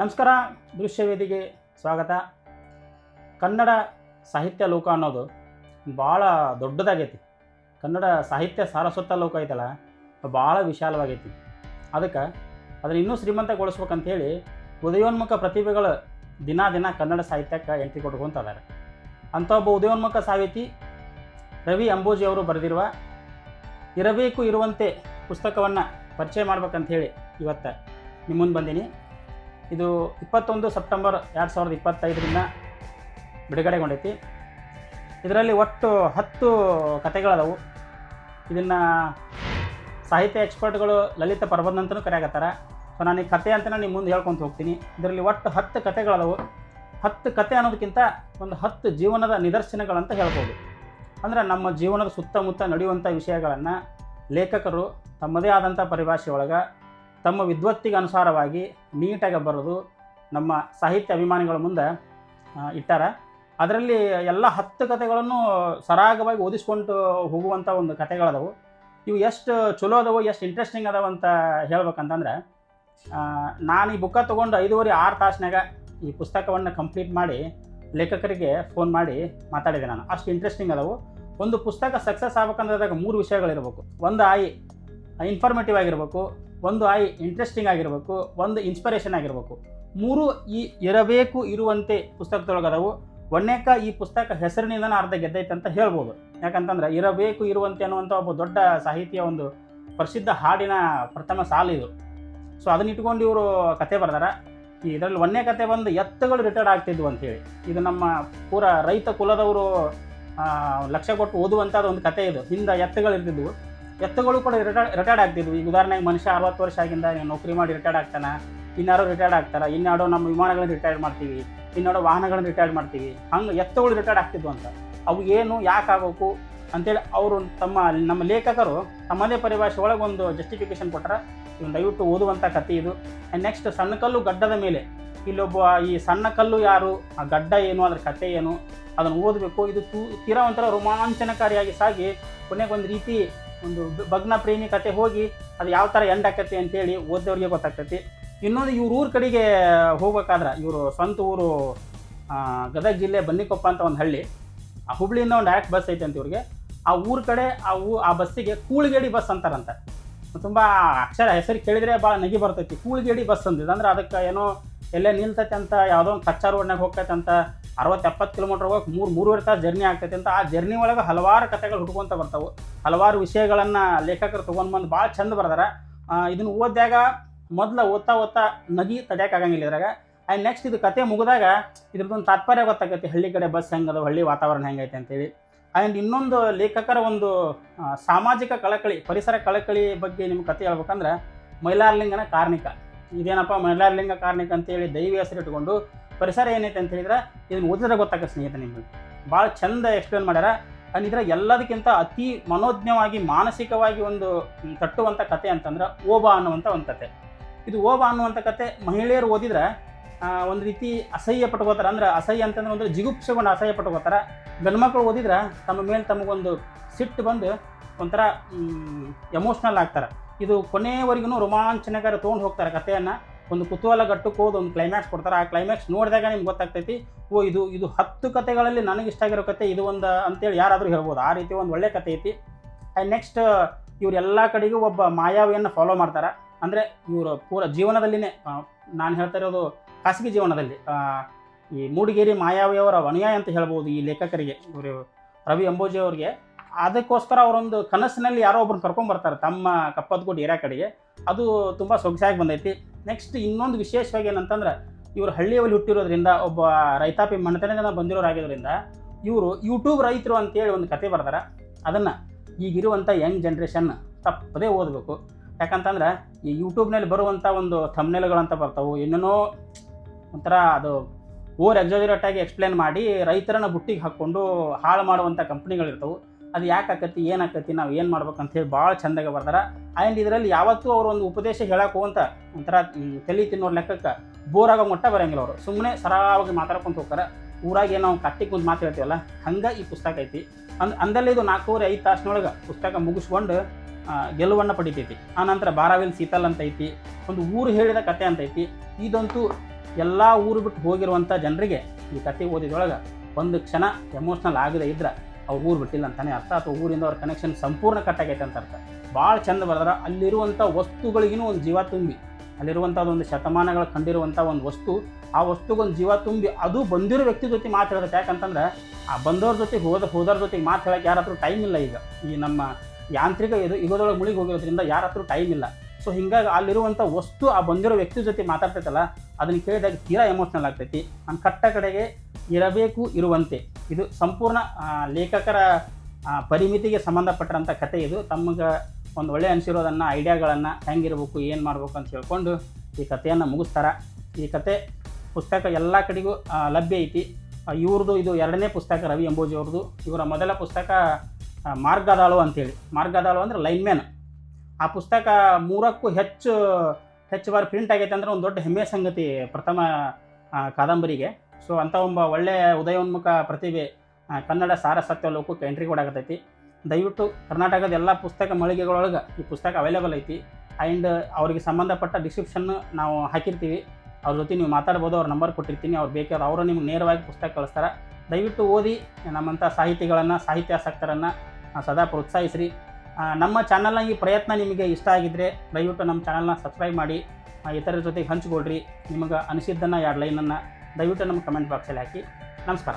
ನಮಸ್ಕಾರ ದೃಶ್ಯವೇದಿಗೆ ಸ್ವಾಗತ. ಕನ್ನಡ ಸಾಹಿತ್ಯ ಲೋಕ ಅನ್ನೋದು ಭಾಳ ದೊಡ್ಡದಾಗೈತಿ. ಕನ್ನಡ ಸಾಹಿತ್ಯ ಸಾರಸ್ವತ ಲೋಕ ಐತಲ್ಲ, ಭಾಳ ವಿಶಾಲವಾಗೈತಿ. ಅದಕ್ಕೆ ಅದನ್ನು ಇನ್ನೂ ಶ್ರೀಮಂತಗೊಳಿಸ್ಬೇಕಂತೇಳಿ ಉದಯೋನ್ಮುಖ ಪ್ರತಿಭೆಗಳು ದಿನ ದಿನ ಕನ್ನಡ ಸಾಹಿತ್ಯಕ್ಕೆ ಎಂಟ್ರಿ ಕೊಟ್ಕೊತಾರೆ ಅಂಥ ಒಬ್ಬ ಉದಯೋನ್ಮುಖ ಸಾಹಿತಿ ರವಿ ಅಂಬೋಜಿ ಅವರು ಬರೆದಿರುವ ಇರಬೇಕು ಇರುವಂತೆ ಪುಸ್ತಕವನ್ನು ಪರಿಚಯ ಮಾಡ್ಬೇಕಂತ ಹೇಳಿ ಇವತ್ತು ನಿಮ್ಮ ಮುಂದೆ ಬಂದೀನಿ. ಇದು ಇಪ್ಪತ್ತೊಂದು ಸೆಪ್ಟೆಂಬರ್ ಎರಡು ಸಾವಿರದ ಇಪ್ಪತ್ತೈದರಿಂದ ಬಿಡುಗಡೆಗೊಂಡೈತಿ. ಇದರಲ್ಲಿ ಒಟ್ಟು ಹತ್ತು ಕತೆಗಳದವು ಇದನ್ನು ಸಾಹಿತ್ಯ ಎಕ್ಸ್ಪರ್ಟ್ಗಳು ಲಲಿತ ಪರ್ಬಂಧ ಅಂತಲೂ ಕರೆಯಾಗತ್ತಾರ ಸೊ ನಾನು ಈ ಕತೆ ಅಂತ ನಿಮ್ಮ ಮುಂದೆ ಹೇಳ್ಕೊಂತ ಹೋಗ್ತೀನಿ. ಇದರಲ್ಲಿ ಒಟ್ಟು ಹತ್ತು ಕತೆಗಳದವು ಹತ್ತು ಕತೆ ಅನ್ನೋದಕ್ಕಿಂತ ಒಂದು ಹತ್ತು ಜೀವನದ ನಿದರ್ಶನಗಳಂತ ಹೇಳ್ಬೋದು. ಅಂದರೆ ನಮ್ಮ ಜೀವನದ ಸುತ್ತಮುತ್ತ ನಡೆಯುವಂಥ ವಿಷಯಗಳನ್ನು ಲೇಖಕರು ತಮ್ಮದೇ ಆದಂಥ ಪರಿಭಾಷೆ ಒಳಗೆ ತಮ್ಮ ವಿದ್ವತ್ತಿಗೆ ಅನುಸಾರವಾಗಿ ನೀಟಾಗಿ ಬರೆದು ನಮ್ಮ ಸಾಹಿತ್ಯ ಅಭಿಮಾನಿಗಳ ಮುಂದೆ ಇಟ್ಟಾರೆ. ಅದರಲ್ಲಿ ಎಲ್ಲ ಹತ್ತು ಕಥೆಗಳನ್ನು ಸರಾಗವಾಗಿ ಓದಿಸ್ಕೊಂಡು ಹೋಗುವಂಥ ಒಂದು ಕಥೆಗಳದವು. ಇವು ಎಷ್ಟು ಚಲೋ ಅದಾವು, ಎಷ್ಟು ಇಂಟ್ರೆಸ್ಟಿಂಗ್ ಅದಾವ ಅಂತ ಹೇಳ್ಬೇಕಂತಂದ್ರೆ ನಾನು ಈ ಬುಕ್ಕ ತೊಗೊಂಡು ಐದುವರೆ, ಆರು ತಾಸಿನಾಗ ಈ ಪುಸ್ತಕವನ್ನು ಕಂಪ್ಲೀಟ್ ಮಾಡಿ ಲೇಖಕರಿಗೆ ಫೋನ್ ಮಾಡಿ ಮಾತಾಡಿದೆ ನಾನು. ಅಷ್ಟು ಇಂಟ್ರೆಸ್ಟಿಂಗ್ ಅದಾವು. ಒಂದು ಪುಸ್ತಕ ಸಕ್ಸಸ್ ಆಗ್ಬೇಕಂದ್ರೆ ಅದಾಗ ಮೂರು ವಿಷಯಗಳಿರಬೇಕು. ಒಂದು ಆಯಿ ಇನ್ಫಾರ್ಮೇಟಿವ್ ಆಗಿರ್ಬೇಕು. ಒಂದು ಐ ಇಂಟ್ರೆಸ್ಟಿಂಗ್ ಆಗಿರಬೇಕು, ಒಂದು ಇನ್ಸ್ಪಿರೇಷನ್ ಆಗಿರಬೇಕು. ಮೂರು ಈ ಇರಬೇಕು, ಇರುವಂತೆ ಪುಸ್ತಕದೊಳಗದವು. ಒನ್ನೇಕ ಈ ಪುಸ್ತಕ ಹೆಸರಿನಿಂದ ಅರ್ಧ ಗೆದ್ದೈತೆ ಅಂತ ಹೇಳ್ಬೋದು. ಯಾಕಂತಂದ್ರೆ ಇರಬೇಕು, ಇರುವಂತೆ ಅನ್ನುವಂಥ ಒಬ್ಬ ದೊಡ್ಡ ಸಾಹಿತ್ಯ ಒಂದು ಪ್ರಸಿದ್ಧ ಹಾಡಿನ ಪ್ರಥಮ ಸಾಲು ಇದು. ಸೊ ಅದನ್ನ ಇಟ್ಕೊಂಡು ಇವರು ಕತೆ ಬರ್ದಾರ. ಈ ಇದರಲ್ಲಿ ಒಂದೇ ಕತೆ ಬಂದು ಎತ್ತುಗಳು ರಿಟೈರ್ಡ್ ಆಗ್ತಿದ್ವು ಅಂತೇಳಿ. ಇದು ನಮ್ಮ ಪೂರಾ ರೈತ ಕುಲದವರು ಲಕ್ಷ ಕೊಟ್ಟು ಓದುವಂಥದ್ದು ಒಂದು ಕತೆ ಇದು. ಹಿಂದೆ ಎತ್ತುಗಳು ಇರ್ತಿದ್ವು ಎತ್ತುಗಳು ಕೂಡ ರಿಟೈರ್ಡ್ ರಿಟೈರ್ಡ್ ಆಗ್ತಿದ್ವು. ಈಗ ಉದಾಹರಣೆಗೆ ಮನುಷ್ಯ ಅರವತ್ತು ವರ್ಷ ಆಗಿಂದ ನೌಕರಿ ಮಾಡಿ ರಿಟೈರ್ಡ್ ಆಗ್ತಾನೆ. ಇನ್ನಾರೋ ರಿಟೈರ್ಡ್ ಆಗ್ತಾರೆ. ಇನ್ನಾಡೋ ನಮ್ಮ ವಿಮಾನಗಳನ್ನ ರಿಟೈರ್ಡ್ ಮಾಡ್ತೀವಿ. ಇನ್ನಾಡೋ ವಾಹನಗಳನ್ನ ರಿಟೈರ್ಡ್ ಮಾಡ್ತೀವಿ. ಹಂಗೆ ಎತ್ತುಗಳು ರಿಟೈರ್ಡ್ ಆಗ್ತಿದ್ವು ಅಂತ. ಅವು ಏನು ಯಾಕೆ ಆಗಬೇಕು ಅಂತೇಳಿ ಅವರು ತಮ್ಮ ನಮ್ಮ ಲೇಖಕರು ತಮ್ಮದೇ ಪರಿಭಾಷೆ ಒಳಗೆ ಒಂದು ಜಸ್ಟಿಫಿಕೇಶನ್ ಕೊಟ್ಟರೆ ಇವ್ನು ದಯವಿಟ್ಟು ಓದುವಂಥ ಕತೆ ಇದು. ಆ್ಯಂಡ್ ನೆಕ್ಸ್ಟ್ ಸಣ್ಣ ಕಲ್ಲು ಗಡ್ಡದ ಮೇಲೆ. ಇಲ್ಲೊಬ್ಬ ಈ ಸಣ್ಣ ಕಲ್ಲು ಯಾರು? ಆ ಗಡ್ಡ ಏನು? ಅದ್ರ ಕತೆ ಏನು? ಅದನ್ನು ಓದಬೇಕು. ಇದು ತೂ, ತೀರಾ ಒಂಥರ ರೋಮಾಂಚನಕಾರಿಯಾಗಿ ಸಾಗಿ ಕೊನೆಗೊಂದು ರೀತಿ ಒಂದು ಭಗ್ನ ಪ್ರೇಮಿ ಕತೆ ಹೋಗಿ ಅದು ಯಾವ ಥರ ಎಂಡ್ ಆಕತಿ ಅಂತೇಳಿ ಓದ್ದವ್ರಿಗೆ ಗೊತ್ತಾಗ್ತೈತಿ. ಇನ್ನೊಂದು ಇವ್ರ ಊರ ಕಡೆಗೆ ಹೋಗ್ಬೇಕಾದ್ರೆ ಇವರು ಸ್ವಂತ ಊರು ಗದಗ ಜಿಲ್ಲೆ ಬನ್ನಿಕೊಪ್ಪ ಅಂತ ಒಂದು ಹಳ್ಳಿ. ಆ ಹುಬ್ಳಿಯಿಂದ ಒಂದು ಡೈರೆಕ್ಟ್ ಬಸ್ ಐತೆ ಅಂತ ಇವ್ರಿಗೆ. ಆ ಊರ ಕಡೆ ಆ ಊ, ಆ ಬಸ್ಸಿಗೆ ಕೂಳ್ಗೇಡಿ ಬಸ್ ಅಂತಾರಂತ. ತುಂಬ ಅಕ್ಷರ ಹೆಸರು ಕೇಳಿದ್ರೆ ಭಾಳ ನಗಿ ಬರ್ತೈತಿ. ಕೂಳ್ಗೇಡಿ ಬಸ್ ಅಂದಿದ್ದು ಅಂದ್ರೆ ಅದಕ್ಕೆ ಏನೋ ಎಲ್ಲೇ ನಿಲ್ತೈತೆ ಅಂತ ಯಾವುದೋ ಒಂದು ಕಚ್ಚಾ ರೋಡ್ನಾಗ ಹೋಗ್ತೈತೆ ಅಂತ ಅರವತ್ತು ಎಪ್ಪತ್ತು ಕಿಲೋಮೀಟ್ರ್ ಹೋಗಕ್ಕೆ ಮೂರು, ಮೂರುವರೆ ತಾಸು ಜರ್ನಿ ಆಗ್ತೈತೆ ಅಂತ ಆ ಜರ್ನಿ ಒಳಗೆ ಹಲವಾರು ಕಥೆಗಳು ಹುಡ್ಕೊಂತ ಬರ್ತಾವೆ. ಹಲವಾರು ವಿಷಯಗಳನ್ನು ಲೇಖಕರು ತೊಗೊಂಡು ಬಂದು ಭಾಳ ಚಂದ ಬರ್ದಾರ. ಇದನ್ನು ಓದಿದಾಗ ಮೊದಲು ಓದ್ತಾ ಓದ್ತಾ ನಗಿ ತಡೆಯೋಕ್ಕಾಗಂಗಿಲ್ಲ ಇದ್ರಾಗ. ಆ್ಯಂಡ್ ನೆಕ್ಸ್ಟ್ ಇದು ಕತೆ ಮುಗಿದಾಗ ಇದ್ರದ್ದೊಂದು ತಾತ್ಪರ್ಯ ಗೊತ್ತಾಗೈತಿ ಹಳ್ಳಿ ಕಡೆ ಬಸ್ ಹೆಂಗದ, ಹಳ್ಳಿ ವಾತಾವರಣ ಹೆಂಗೈತೆ ಅಂತೇಳಿ. ಆ್ಯಂಡ್ ಇನ್ನೊಂದು ಲೇಖಕರ ಒಂದು ಸಾಮಾಜಿಕ ಕಳಕಳಿ, ಪರಿಸರ ಕಳಕಳಿ ಬಗ್ಗೆ ನಿಮ್ಮ ಕತೆ ಹೇಳ್ಬೇಕಂದ್ರೆ ಮೈಲಾರಲಿಂಗನ ಕಾರ್ಣಿಕ. ಇದೇನಪ್ಪ ಮೈಲಾರಲಿಂಗ ಕಾರ್ಣಿಕ ಅಂತೇಳಿ ದೈವಿ ಹೆಸರು ಇಟ್ಕೊಂಡು ಪರಿಸರ ಏನೈತೆ ಅಂತ ಹೇಳಿದ್ರೆ ಇದನ್ನು ಓದಿದ್ರೆ ಗೊತ್ತಾಗ ಸ್ನೇಹಿತ ನಿಮಗೆ. ಭಾಳ ಚಂದ ಎಕ್ಸ್ಪ್ಲೇನ್ ಮಾಡ್ಯಾರ. ಅಂದಿದ್ರ ಎಲ್ಲದಕ್ಕಿಂತ ಅತಿ ಮನೋಜ್ಞವಾಗಿ, ಮಾನಸಿಕವಾಗಿ ಒಂದು ತಟ್ಟುವಂಥ ಕತೆ ಅಂತಂದ್ರೆ ಓಬಾ ಅನ್ನುವಂಥ ಒಂದು ಕತೆ. ಇದು ಓಬಾ ಅನ್ನುವಂಥ ಕತೆ ಮಹಿಳೆಯರು ಓದಿದ್ರೆ ಒಂದು ರೀತಿ ಅಸಹ್ಯ ಪಟ್ಕೋತಾರೆ. ಅಂದ್ರೆ ಅಸಹ್ಯ ಅಂತಂದ್ರೆ ಒಂದು ಜಿಗುಪ್ಸೆಗೊಂಡು ಅಸಹ್ಯ ಪಟ್ಕೋತಾರೆ. ಗಂಡ್ಮಕ್ಳು ಓದಿದ್ರೆ ತಮ್ಮ ಮೇಲೆ ತಮಗೊಂದು ಸಿಟ್ಟು ಬಂದು ಒಂಥರ ಎಮೋಷ್ನಲ್ ಆಗ್ತಾರೆ. ಇದು ಕೊನೆಯವರೆಗೂ ರೋಮಾಂಚನಕಾರ ತೊಗೊಂಡು ಹೋಗ್ತಾರೆ ಕಥೆಯನ್ನು ಒಂದು ಕುತೂಹಲ ಗಟ್ಟಕ್ಕೆ ಹೋದ ಒಂದು ಕ್ಲೈಮ್ಯಾಕ್ಸ್ ಕೊಡ್ತಾರೆ. ಆ ಕ್ಲೈಮ್ಯಾಕ್ಸ್ ನೋಡಿದಾಗ ನಿಮ್ಗೆ ಗೊತ್ತಾಗ್ತೈತಿ, ಓ, ಇದು ಇದು ಹತ್ತು ಕತೆಗಳಲ್ಲಿ ನನಗೆ ಇಷ್ಟ ಆಗಿರೋ ಕತೆ ಇದು ಒಂದು ಅಂತೇಳಿ ಯಾರಾದರೂ ಹೇಳ್ಬೋದು. ಆ ರೀತಿ ಒಂದು ಒಳ್ಳೆ ಕತೆ ಐತಿ. ಆ್ಯಂಡ್ ನೆಕ್ಸ್ಟ್ ಇವರೆಲ್ಲ ಕಡೆಗೂ ಒಬ್ಬ ಮಾಯಾವಿಯನ್ನು ಫಾಲೋ ಮಾಡ್ತಾರೆ. ಅಂದರೆ ಇವರು ಪೂರ ಜೀವನದಲ್ಲಿನೇ ನಾನು ಹೇಳ್ತಾ ಇರೋದು ಖಾಸಗಿ ಜೀವನದಲ್ಲಿ. ಈ ಮೂಡಿಗೇರಿ ಮಾಯಾವಿಯವರ ಅನುಯಾಯ ಅಂತ ಹೇಳ್ಬೋದು ಈ ಲೇಖಕರಿಗೆ, ಇವರು ರವಿ ಅಂಬೋಜಿ ಅವ್ರಿಗೆ. ಅದಕ್ಕೋಸ್ಕರ ಅವರೊಂದು ಕನಸಿನಲ್ಲಿ ಯಾರೋ ಒಬ್ಬರು ಕರ್ಕೊಂಡ್ಬರ್ತಾರೆ ತಮ್ಮ ಕಪ್ಪತ್ಗುಡ್ ಏರಿಯಾ ಕಡೆಗೆ. ಅದು ತುಂಬ ಸೊಗಸಾಗಿ ಬಂದೈತಿ. ನೆಕ್ಸ್ಟ್ ಇನ್ನೊಂದು ವಿಶೇಷವಾಗಿ ಏನಂತಂದ್ರೆ, ಇವರು ಹಳ್ಳಿಯಲ್ಲಿ ಹುಟ್ಟಿರೋದ್ರಿಂದ ಒಬ್ಬ ರೈತಾಪಿ ಮನೆತನದಿಂದ ಬಂದಿರೋರಾಗಿರೋದ್ರಿಂದ ಇವರು ಯೂಟ್ಯೂಬ್ ರೈತರು ಅಂತೇಳಿ ಒಂದು ಕತೆ ಬರ್ತಾರೆ ಅದನ್ನು ಈಗಿರುವಂಥ ಯಂಗ್ ಜನ್ರೇಷನ್ ತಪ್ಪದೇ ಓದಬೇಕು. ಯಾಕಂತಂದ್ರೆ, ಈ ಯೂಟ್ಯೂಬ್ನಲ್ಲಿ ಬರುವಂಥ ಒಂದು ಥಮ್ನೆಲ್ಗಳಂತ ಬರ್ತಾವೆ. ಏನೇನೋ ಒಂಥರ ಅದು ಓವರ್ ಎಕ್ಸಾಜರೇಟ್ ಆಗಿ ಎಕ್ಸ್ಪ್ಲೇನ್ ಮಾಡಿ ರೈತರನ್ನ ಬುಟ್ಟಿಗೆ ಹಾಕ್ಕೊಂಡು ಹಾಳು ಮಾಡುವಂಥ ಕಂಪ್ನಿಗಳಿರ್ತವೆ ಅದು ಯಾಕೆ ಆಕತಿ, ಏನು ಆಕತಿ, ನಾವು ಏನು ಮಾಡ್ಬೇಕಂತ ಹೇಳಿ ಭಾಳ ಚಂದಾಗ ಬರ್ದಾರ. ಆ್ಯಂಡ್ ಇದರಲ್ಲಿ ಯಾವತ್ತೂ ಅವರು ಒಂದು ಉಪದೇಶ ಹೇಳಕ್ಕೆ ಹೋಗಂತ ಒಂಥರ ತಲೆ ತಿನ್ನೋರ್ ಲೆಕ್ಕಕ್ಕೆ ಬೋರ್ ಆಗೋ ಮಟ್ಟ ಬರಂಗಿಲ್ಲ ಅವರು. ಸುಮ್ಮನೆ ಸರಾವಾಗಿ ಮಾತಾಡ್ಕೊಂತ ಹೋಗ್ತಾರೆ. ಊರಾಗೆ ಏನೋ ಕಟ್ಟಿ ಮಾತು ಮಾತಾಡ್ತೀವಲ್ಲ ಹಂಗೆ ಈ ಪುಸ್ತಕ ಐತಿ. ಅಂದ್, ಅಂದಲ್ಲಿ ಇದು ನಾಲ್ಕೂವರೆ, ಐದು ತಾಸಿನೊಳಗೆ ಪುಸ್ತಕ ಮುಗಿಸ್ಕೊಂಡು ಗೆಲುವನ್ನು ಪಡಿತೈತಿ. ಆನಂತರ ಬಾರಾವಿಲ್ ಸೀತಲ್ ಅಂತ ಐತಿ, ಒಂದು ಊರು ಹೇಳಿದ ಕತೆ ಅಂತ ಐತಿ. ಇದಂತೂ ಎಲ್ಲ ಊರು ಬಿಟ್ಟು ಹೋಗಿರುವಂಥ ಜನರಿಗೆ ಈ ಕತೆ ಓದಿದೊಳಗೆ ಒಂದು ಕ್ಷಣ ಎಮೋಷ್ನಲ್ ಆಗದೆ ಇದ್ರೆ ಅವ್ರು ಊರು ಬಿಟ್ಟಿಲ್ಲ ಅಂತಾನೆ ಅರ್ಥ ಅಥವಾ ಊರಿಂದ ಅವ್ರ ಕನೆಕ್ಷನ್ ಸಂಪೂರ್ಣ ಕಟ್ ಆಗೈತೆ ಅಂತ ಅರ್ಥ. ಭಾಳ ಚಂದ ಬರೆದಾರ. ಅಲ್ಲಿರುವಂಥ ವಸ್ತುಗಳಿಗೂ ಒಂದು ಜೀವ ತುಂಬಿ ಅಲ್ಲಿರುವಂಥದ್ದು ಒಂದು ಶತಮಾನಗಳು ಕಂಡಿರುವಂಥ ಒಂದು ವಸ್ತು, ಆ ವಸ್ತುಗೊಂದು ಜೀವ ತುಂಬಿ ಅದು ಬಂದಿರೋ ವ್ಯಕ್ತಿ ಜೊತೆ ಮಾತಾಡೋದು ಯಾಕಂತಂದ್ರೆ, ಆ ಬಂದವ್ರ ಜೊತೆ ಹೋದ, ಹೋದವ್ರ ಜೊತೆ ಮಾತು ಹೇಳಕ್ಕೆ ಟೈಮ್ ಇಲ್ಲ ಈಗ. ಈ ನಮ್ಮ ಯಾಂತ್ರಿಕ ಇದು ಯುಗದೊಳಗೆ ಮುಳುಗಿ ಹೋಗಿರೋದ್ರಿಂದ ಯಾರ ಹತ್ರ ಟೈಮ್ ಇಲ್ಲ. ಸೊ ಹಿಂಗಾಗಿ ಅಲ್ಲಿರುವಂಥ ವಸ್ತು ಆ ಬಂದಿರೋ ವ್ಯಕ್ತಿ ಜೊತೆ ಮಾತಾಡ್ತೈತಲ್ಲ, ಅದನ್ನು ಕೇಳಿದಾಗ ತೀರಾ ಎಮೋಷ್ನಲ್ ಆಗ್ತೈತಿ. ನಾನು ಕಟ್ಟ ಕಡೆಗೆ ಇರಬೇಕು, ಇರುವಂತೆ. ಇದು ಸಂಪೂರ್ಣ ಲೇಖಕರ ಪರಿಮಿತಿಗೆ ಸಂಬಂಧಪಟ್ಟಂಥ ಕತೆ ಇದು. ತಮಗೆ ಒಂದು ಒಳ್ಳೆ ಅನಿಸಿರೋದನ್ನು, ಐಡಿಯಾಗಳನ್ನು ಹೆಂಗಿರ್ಬೇಕು, ಏನು ಮಾಡಬೇಕು ಅಂತ ಹೇಳ್ಕೊಂಡು ಈ ಕಥೆಯನ್ನು ಮುಗಿಸ್ತಾರೆ. ಈ ಕತೆ ಪುಸ್ತಕ ಎಲ್ಲ ಕಡೆಗೂ ಲಭ್ಯ ಐತಿ. ಇವ್ರದ್ದು ಇದು ಎರಡನೇ ಪುಸ್ತಕ ರವಿ ಅಂಬೋಜಿ ಅವ್ರದ್ದು ಇವರ ಮೊದಲ ಪುಸ್ತಕ ಮಾರ್ಗದಾಳು ಅಂತೇಳಿ. ಮಾರ್ಗದಾಳು ಅಂದ್ರೆ ಲೈನ್ಮ್ಯಾನ್. ಆ ಪುಸ್ತಕ ಮೂರಕ್ಕೂ ಹೆಚ್ಚು ಹೆಚ್ಚು ಬಾರಿ ಪ್ರಿಂಟ್ ಆಗೈತೆ ಅಂದರೆ ಒಂದು ದೊಡ್ಡ ಹೆಮ್ಮೆಯ ಸಂಗತಿ ಪ್ರಥಮ ಕಾದಂಬರಿಗೆ. ಸೊ ಅಂಥ ಒಬ್ಬ ಒಳ್ಳೆಯ ಉದಯೋನ್ಮುಖ ಪ್ರತಿಭೆ ಕನ್ನಡ ಸಾರಸತ್ಯ ಲೋಕಕ್ಕೆ ಎಂಟ್ರಿ ಕೊಡಾಕತ್ತೈತಿ ದಯವಿಟ್ಟು ಕರ್ನಾಟಕದ ಎಲ್ಲ ಪುಸ್ತಕ ಮಳಿಗೆಗಳೊಳಗೆ ಈ ಪುಸ್ತಕ ಅವೈಲೇಬಲ್ ಐತಿ. ಆ್ಯಂಡ್ ಅವರಿಗೆ ಸಂಬಂಧಪಟ್ಟ ಡಿಸ್ಕ್ರಿಪ್ಷನ್ ನಾವು ಹಾಕಿರ್ತೀವಿ. ಅವ್ರ ಜೊತೆ ನೀವು ಮಾತಾಡ್ಬೋದು, ಅವ್ರ ನಂಬರ್ ಕೊಟ್ಟಿರ್ತೀನಿ. ಅವ್ರು ಬೇಕಾದ್ರೆ ಅವರು ನಿಮ್ಗೆ ನೇರವಾಗಿ ಪುಸ್ತಕ ಕಳಿಸ್ತಾರೆ. ದಯವಿಟ್ಟು ಓದಿ ನಮ್ಮಂಥ ಸಾಹಿತಿಗಳನ್ನು, ಸಾಹಿತ್ಯಾಸಕ್ತರನ್ನು ಸದಾ ಪ್ರೋತ್ಸಾಹಿಸ್ರಿ. ನಮ್ಮ ಚಾನಲ್ನ ಈ ಪ್ರಯತ್ನ ನಿಮಗೆ ಇಷ್ಟ ಆಗಿದ್ದರೆ ದಯವಿಟ್ಟು ನಮ್ಮ ಚಾನಲ್ನ ಸಬ್ಸ್ಕ್ರೈಬ್ ಮಾಡಿ ಇತರ ಜೊತೆಗೆ ಹಂಚ್ಕೊಳ್ರಿ. ನಿಮಗೆ ಅನಿಸಿದ್ದನ್ನು ಎರಡು ಲೈನನ್ನು ದಯವಿಟ್ಟು ನಮ್ಮ ಕಮೆಂಟ್ ಬಾಕ್ಸಲ್ಲಿ ಹಾಕಿ ನಮಸ್ಕಾರ.